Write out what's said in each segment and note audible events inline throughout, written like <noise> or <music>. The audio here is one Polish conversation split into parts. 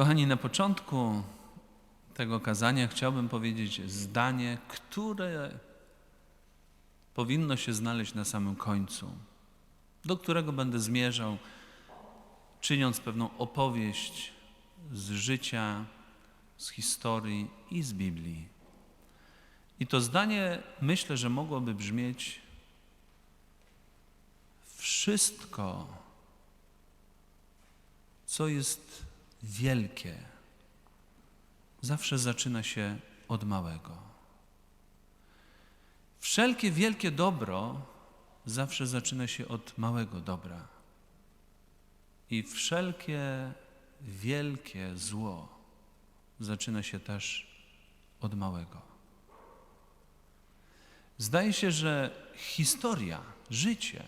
Kochani, na początku tego kazania chciałbym powiedzieć zdanie, które powinno się znaleźć na samym końcu, do którego będę zmierzał, czyniąc pewną opowieść z życia, z historii i z Biblii. I to zdanie myślę, że mogłoby brzmieć: Wszystko, co jest wielkie, zawsze zaczyna się od małego. Wszelkie wielkie dobro zawsze zaczyna się od małego dobra. I wszelkie wielkie zło zaczyna się też od małego. Zdaje się, że historia, życie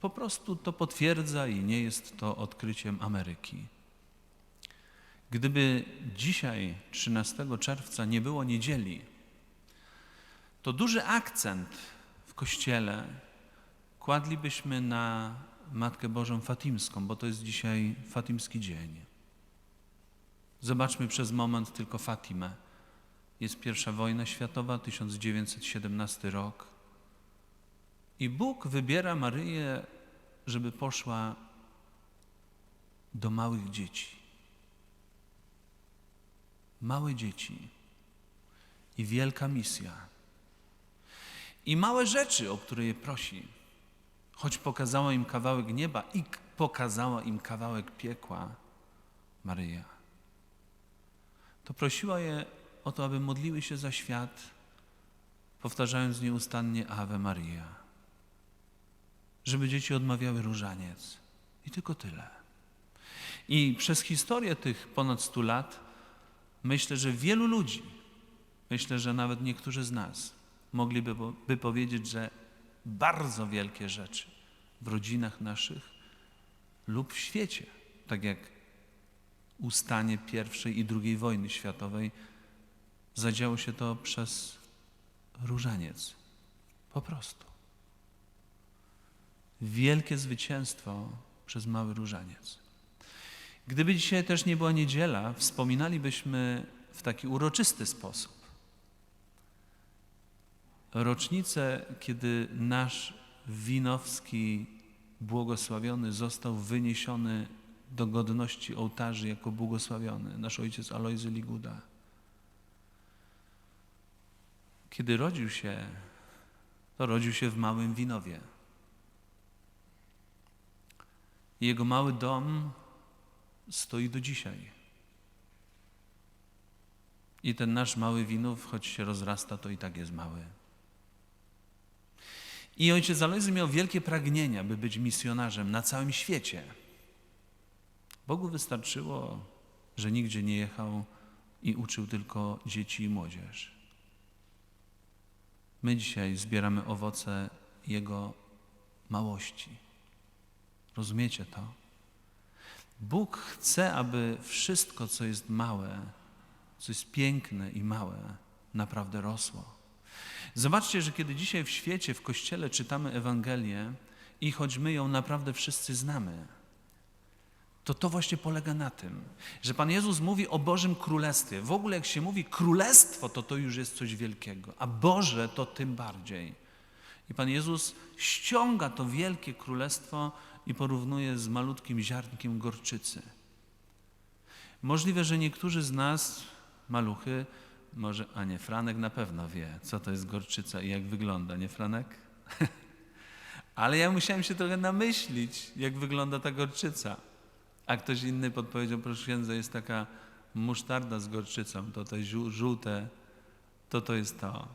po prostu to potwierdza i nie jest to odkryciem Ameryki. Gdyby dzisiaj, 13 czerwca, nie było niedzieli, to duży akcent w kościele kładlibyśmy na Matkę Bożą Fatimską, bo to jest dzisiaj Fatimski dzień. Zobaczmy przez moment tylko Fatimę. Jest pierwsza wojna światowa, 1917 rok. I Bóg wybiera Maryję, żeby poszła do małych dzieci. Małe dzieci i wielka misja. I małe rzeczy, o które je prosi. Choć pokazała im kawałek nieba i pokazała im kawałek piekła, Maryja, to prosiła je o to, aby modliły się za świat, powtarzając nieustannie Ave Maria. Żeby dzieci odmawiały różaniec. I tylko tyle. I przez historię tych ponad stu lat myślę, że wielu ludzi, myślę, że nawet niektórzy z nas mogliby by powiedzieć, że bardzo wielkie rzeczy w rodzinach naszych lub w świecie, tak jak ustanie I i II wojny światowej, zadziało się to przez różaniec. Po prostu. Wielkie zwycięstwo przez mały różaniec. Gdyby dzisiaj też nie była niedziela, wspominalibyśmy w taki uroczysty sposób rocznicę, kiedy nasz Winowski błogosławiony został wyniesiony do godności ołtarzy jako błogosławiony, nasz ojciec Alojzy Liguda. Kiedy rodził się, to rodził się w małym Winowie. Jego mały dom stoi do dzisiaj. I ten nasz mały Winów, choć się rozrasta, to i tak jest mały. I ojciec Alojzy miał wielkie pragnienia, by być misjonarzem na całym świecie. Bogu wystarczyło, że nigdzie nie jechał i uczył tylko dzieci i młodzież. My dzisiaj zbieramy owoce Jego małości. Rozumiecie to? Bóg chce, aby wszystko, co jest małe, co jest piękne i małe, naprawdę rosło. Zobaczcie, że kiedy dzisiaj w świecie, w kościele czytamy Ewangelię i choć my ją naprawdę wszyscy znamy, to to właśnie polega na tym, że Pan Jezus mówi o Bożym Królestwie. W ogóle jak się mówi królestwo, to to już jest coś wielkiego, a Boże to tym bardziej. I Pan Jezus ściąga to wielkie królestwo i porównuje z malutkim ziarnkiem gorczycy. Możliwe, że niektórzy z nas, maluchy, może, a nie, Franek na pewno wie, co to jest gorczyca i jak wygląda, nie Franek? <laughs> Ale ja musiałem się trochę namyślić, jak wygląda ta gorczyca. A ktoś inny podpowiedział, proszę księdza, jest taka musztarda z gorczycą, to te żółte, to to jest to.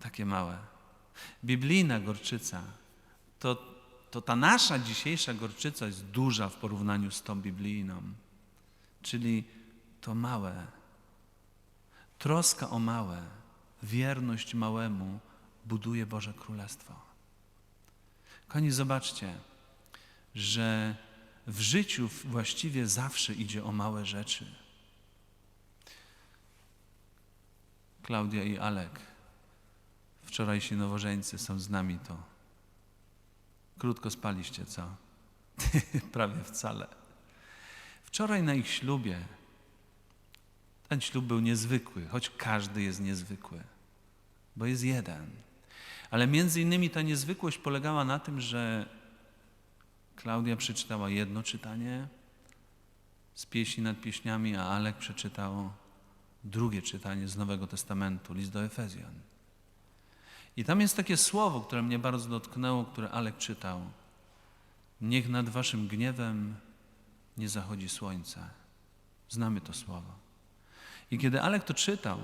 Takie małe. Biblijna gorczyca, to, to ta nasza dzisiejsza gorczyca jest duża w porównaniu z tą biblijną. Czyli to małe, Troska o małe, wierność małemu buduje Boże Królestwo. Koni, zobaczcie, że w życiu właściwie zawsze idzie o małe rzeczy. Klaudia i Alek, wczorajsi nowożeńcy są z nami to. Krótko spaliście, co? <laughs> Prawie wcale. Wczoraj na ich ślubie, ten ślub był niezwykły, choć każdy jest niezwykły, bo jest jeden. Ale między innymi ta niezwykłość polegała na tym, że Klaudia przeczytała jedno czytanie z pieśni nad pieśniami, a Alek przeczytał drugie czytanie z Nowego Testamentu, list do Efezjan. I tam jest takie słowo, które mnie bardzo dotknęło, które Alek czytał. Niech nad waszym gniewem nie zachodzi słońce. Znamy to słowo. I kiedy Alek to czytał,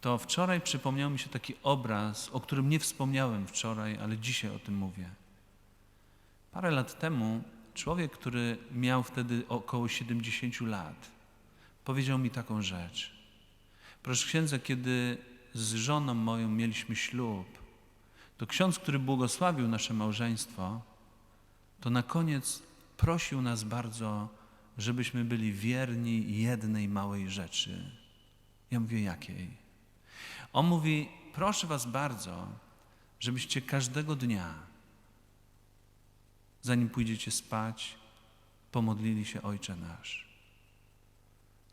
to wczoraj przypomniał mi się taki obraz, o którym nie wspomniałem wczoraj, ale dzisiaj o tym mówię. Parę lat temu człowiek, który miał wtedy około 70 lat, powiedział mi taką rzecz. Proszę księdza, kiedy z żoną moją mieliśmy ślub, to ksiądz, który błogosławił nasze małżeństwo, to na koniec prosił nas bardzo, żebyśmy byli wierni jednej małej rzeczy. Ja mówię, jakiej? On mówi, proszę was bardzo, żebyście każdego dnia, zanim pójdziecie spać, pomodlili się Ojcze Nasz.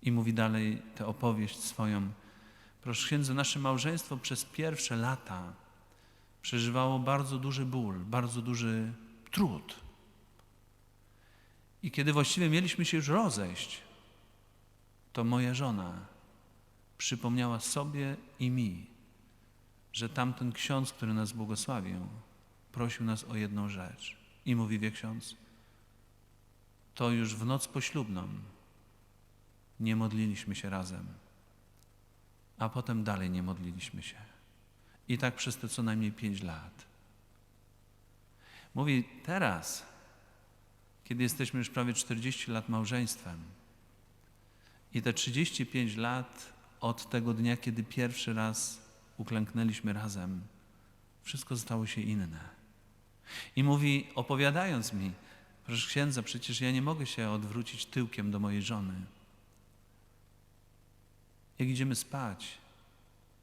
I mówi dalej tę opowieść swoją. Proszę księdza, nasze małżeństwo przez pierwsze lata przeżywało bardzo duży ból, bardzo duży trud. I kiedy właściwie mieliśmy się już rozejść, to moja żona przypomniała sobie i mi, że tamten ksiądz, który nas błogosławił, prosił nas o jedną rzecz. I mówi, wie ksiądz, to już w noc poślubną nie modliliśmy się razem, a potem dalej nie modliliśmy się. I tak przez te co najmniej pięć lat. Mówi, teraz, kiedy jesteśmy już prawie 40 lat małżeństwem i te 35 lat od tego dnia, kiedy pierwszy raz uklęknęliśmy razem, wszystko stało się inne. I mówi, opowiadając mi, proszę księdza, przecież ja nie mogę się odwrócić tyłkiem do mojej żony. Jak idziemy spać,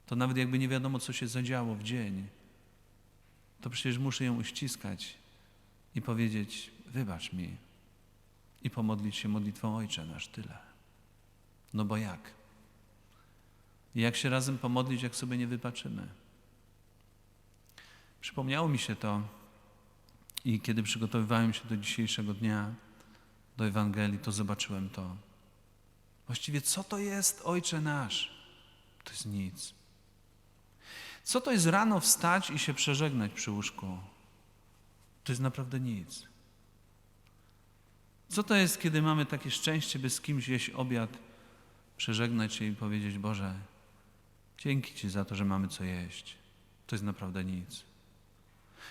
to nawet jakby nie wiadomo, co się zadziało w dzień, to przecież muszę ją uściskać i powiedzieć: Wybacz mi, i pomodlić się modlitwą Ojcze nasz, tyle. No bo jak? I jak się razem pomodlić, jak sobie nie wybaczymy? Przypomniało mi się to i kiedy przygotowywałem się do dzisiejszego dnia, do Ewangelii, to zobaczyłem to. Właściwie co to jest Ojcze nasz? To jest nic. Co to jest rano wstać i się przeżegnać przy łóżku? To jest naprawdę nic. Co to jest, kiedy mamy takie szczęście, by z kimś jeść obiad, przeżegnać się i powiedzieć: Boże, dzięki Ci za to, że mamy co jeść. To jest naprawdę nic.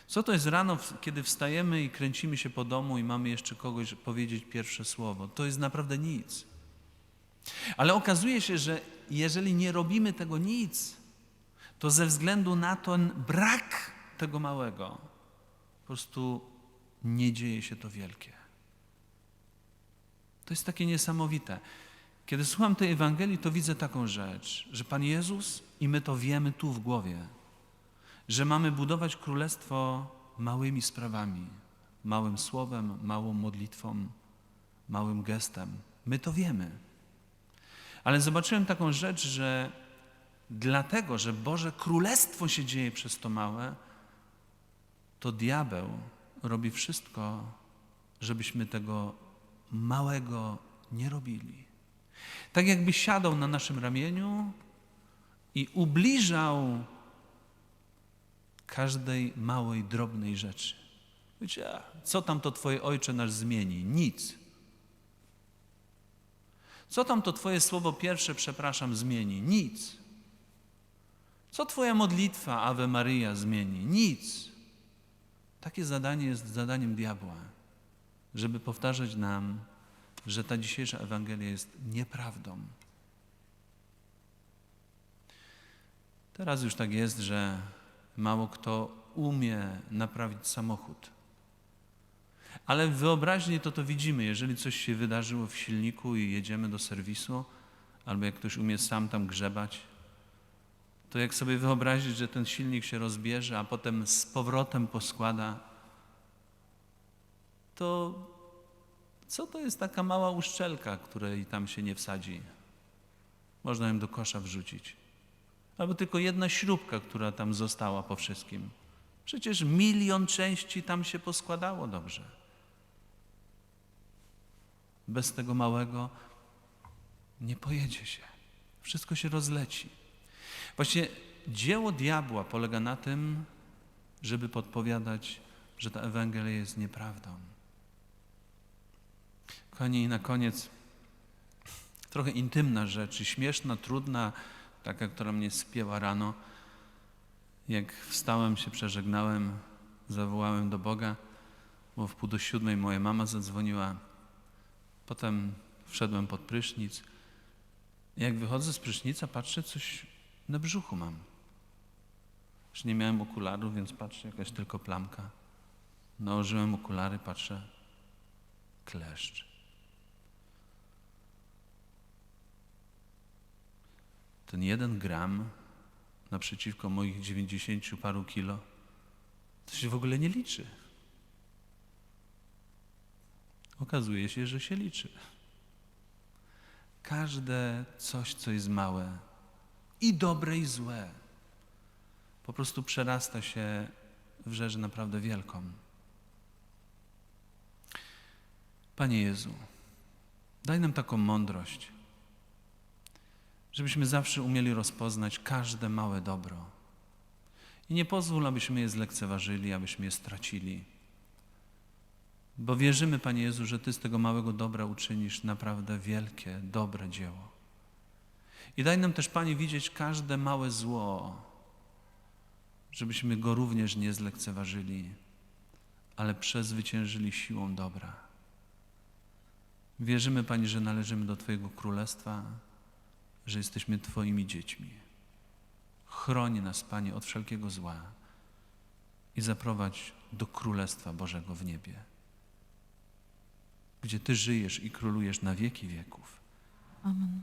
Co to jest rano, kiedy wstajemy i kręcimy się po domu i mamy jeszcze kogoś powiedzieć pierwsze słowo? To jest naprawdę nic. Ale okazuje się, że jeżeli nie robimy tego nic, to ze względu na ten brak tego małego, po prostu nie dzieje się to wielkie. To jest takie niesamowite. Kiedy słucham tej Ewangelii, to widzę taką rzecz, że Pan Jezus, i my to wiemy tu w głowie, że mamy budować królestwo małymi sprawami, małym słowem, małą modlitwą, małym gestem. My to wiemy. Ale zobaczyłem taką rzecz, że dlatego, że Boże Królestwo się dzieje przez to małe, to diabeł robi wszystko, żebyśmy tego małego nie robili. Tak jakby siadał na naszym ramieniu i ubliżał każdej małej, drobnej rzeczy. Wiecie, co tam to Twoje Ojcze nasz zmieni? Nic. Co tam to Twoje słowo pierwsze, przepraszam, zmieni? Nic. Co Twoja modlitwa Ave Maria zmieni? Nic. Takie zadanie jest zadaniem diabła, żeby powtarzać nam, że ta dzisiejsza Ewangelia jest nieprawdą. Teraz już tak jest, że Mało kto umie naprawić samochód. Ale w wyobraźni to to widzimy, jeżeli coś się wydarzyło w silniku i jedziemy do serwisu, albo jak ktoś umie sam tam grzebać, to jak sobie wyobrazić, że ten silnik się rozbierze, a potem z powrotem poskłada, to Co to jest taka mała uszczelka, której tam się nie wsadzi? Można ją do kosza wrzucić. Albo tylko jedna śrubka, która tam została po wszystkim. Przecież milion części tam się poskładało dobrze. Bez tego małego nie pojedzie się. Wszystko się rozleci. Właśnie dzieło diabła polega na tym, żeby podpowiadać, że ta Ewangelia jest nieprawdą. Kochani, i na koniec trochę intymna rzecz, i śmieszna, trudna, taka, która mnie spięła rano. Jak wstałem, się przeżegnałem, zawołałem do Boga, bo w pół do siódmej moja mama zadzwoniła. Potem wszedłem pod prysznic. Jak wychodzę z prysznica, patrzę, coś na brzuchu mam. Już nie miałem okularów, więc patrzę, jakaś tylko plamka. Nałożyłem okulary, patrzę, kleszcz. Ten jeden gram naprzeciwko moich dziewięćdziesięciu paru kilo, to się w ogóle nie liczy. Okazuje się, że się liczy. Każde coś, co jest małe, i dobre, i złe, po prostu przerasta się w rzecz naprawdę wielką. Panie Jezu, daj nam taką mądrość, żebyśmy zawsze umieli rozpoznać każde małe dobro. I nie pozwól, abyśmy je zlekceważyli, abyśmy je stracili. Bo wierzymy, Panie Jezu, że Ty z tego małego dobra uczynisz naprawdę wielkie, dobre dzieło. I daj nam też, Panie, widzieć każde małe zło, żebyśmy go również nie zlekceważyli, ale przezwyciężyli siłą dobra. Wierzymy, Panie, że należymy do Twojego Królestwa, że jesteśmy Twoimi dziećmi. Chroń nas, Panie, od wszelkiego zła i zaprowadź do Królestwa Bożego w niebie, gdzie Ty żyjesz i królujesz na wieki wieków. Amen.